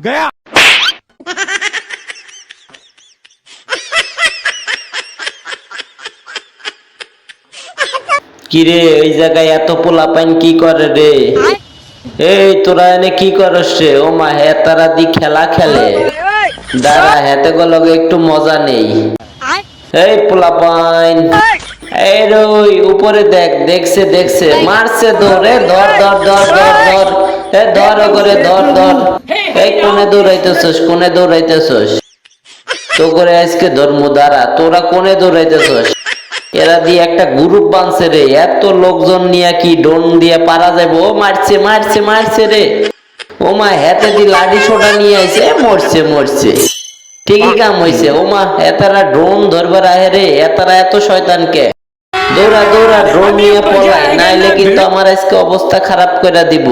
गया। কিরে ওই জায়গায় এত পোলা পাইন কি করে রে? এই, তোরা এনে কি করস রে? ও মা হে তারা দি খেলা খেলে। দাঁড়া, হেতে গলগে একটু মজা নেই। এই পোলা পাইন এই রই, উপরে দেখ, দেখছে দেখছে। মারছে ধরে ধর ধর ধর ধর ধর। এ, ধর করে ধর ধর। কোনে দৌড়াইতেছস? কোনে দৌড়াইতেছস? তো করে আজকে ধর্ম দ্বারা, তোরা কোনে দৌড়াইতেছস? এরা দিয়ে একটা গ্রুপ বানছে রে। এত লোকজন নিয়ে কি ডোন দিয়ে পারা যাবে ও মারছে মারছে মারছে রে। ও মা, হেতে দি লাঠি সোটা নিয়ে আইছে। মরছে মরছে। ঠিকই কাম হইছে। ও মা এতারা ড্রোন ধরবার আহে রে। এতারা এত শয়তানকে। দৌড়া দৌড়া, ড্রোন নিয়ে পলাই নাইলে কিন্তু আমার আজকে অবস্থা খারাপ করে দিব।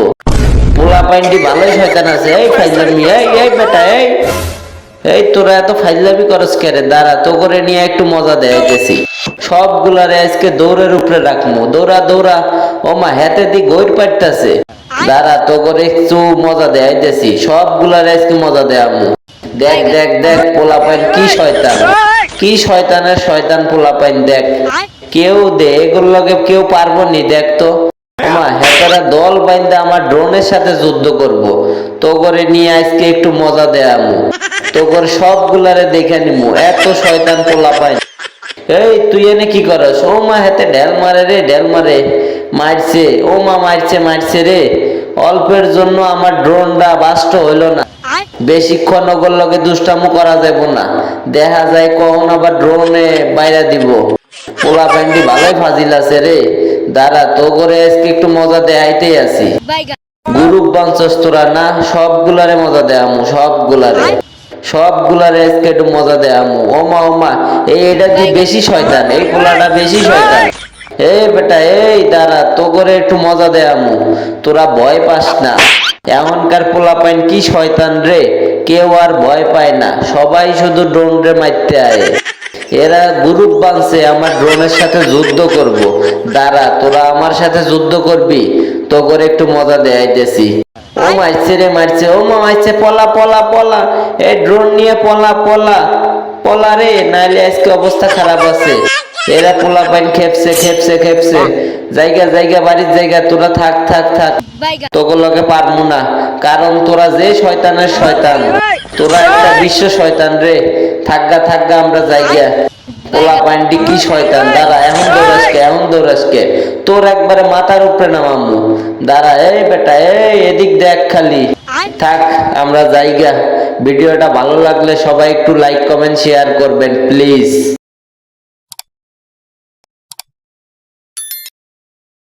পোলা পাইন্ডি ভালোই শয়তান আছে। এই ফাইজলামি, এই এই বেটা, এই। এই, তোরা এত ফাইজলামি করস কে রে? দাঁড়া, তো করে নিয়ে একটু মজা দেখাইতেছি। সবগুলারে আজকে দৌড়ের উপরে রাখমু। দৌড়া দৌড়া। ও মা হেতে দি গৈর পাইতাছে। দাঁড়া, তো করে একটু মজা দেখাইতেছি। সবগুলারে আজকে মজা দেয়ামু দেখ দেখ দেখ, পোলা পাইন কি শয়তান। কি শয়তানের শয়তান পোলা পাইন, দেখ। কেউ দে, এগুলোর লগে কেউ পারব নি, দেখ তো। মা হেতারা দল বাইন্দা আমার ড্রোনের সাথে যুদ্ধ করব। তো করে নিয়ে আজকে একটু মজা দেয়ামু তো করে সবগুলারে দেখে নিমু এত শয়তান পোলা পাই এই তুই এনে কি করস? ও মা হেতে ঢেল মারে রে ঢেল মারে। মারছে ও মা মারছে মারছে রে। অল্পের জন্য আমার ড্রোনটা বাস্ট হইল না। বেশিক্ষণ ওগুলোর লগে দুষ্টামো করা যাব না। দেখা যায় কখন আবার ড্রোনে বাইরে দিব। পোলা প্যান্টি ভালোই ফাজিল আছে রে। দাঁড়া তো করে আজকে একটু মজা দেখাইতেই আছি। গ্রুপ বাঞ্চস তোরা না সবগুলারে মজা দেয়ামু সবগুলারে। সবগুলারে আজকে একটু মজা দেয়ামু ওমা ওমা এই এটা কি বেশি শয়তান? এই পোলাটা বেশি শয়তান। এই বেটা এই দাঁড়া তো করে একটু মজা দেয়ামু তোরা ভয় পাস না। এখনকার পোলা পাইন কি শয়তান রে? কেউ আর ভয় পায় না। সবাই শুধু ড্রোন রে মারতে আয়। এরা গ্রুপ বানছে, আমার ড্রোনের সাথে যুদ্ধ করব। দাঁড়া, তোরা আমার সাথে যুদ্ধ করবি? তো করে একটু মজা দেয়াইতেছি ও মাইছে রে, মারছে, ও মা মাইছে পলা পলা পলা। এই ড্রোন নিয়ে পলা পলা। পলা রে, নাইলে আজকে অবস্থা খারাপ আছে। এরা পোলা পাইন খেপছে খেপছে খেপছে। জায়গা জায়গা বাড়ির জায়গা তোরা থাক থাক থাক। তোগুলোকে পারব না। কারণ তোরা যে শয়তানের শয়তান তোরা একটা বিশ্ব শয়তান রে। থাকগা থাকগা আমরা জায়গা। পোলা পান্ডি কি শয়তান? দাঁড়া এখন দৌড়াসকে এখন দৌড়াসকে। তোর একবারে মাথার উপরে নামামু। দাঁড়া এই বেটা এই এদিক দেখ খালি। থাক আমরা জায়গা। ভিডিওটা ভালো লাগলে সবাই একটু লাইক কমেন্ট শেয়ার করবেন প্লিজ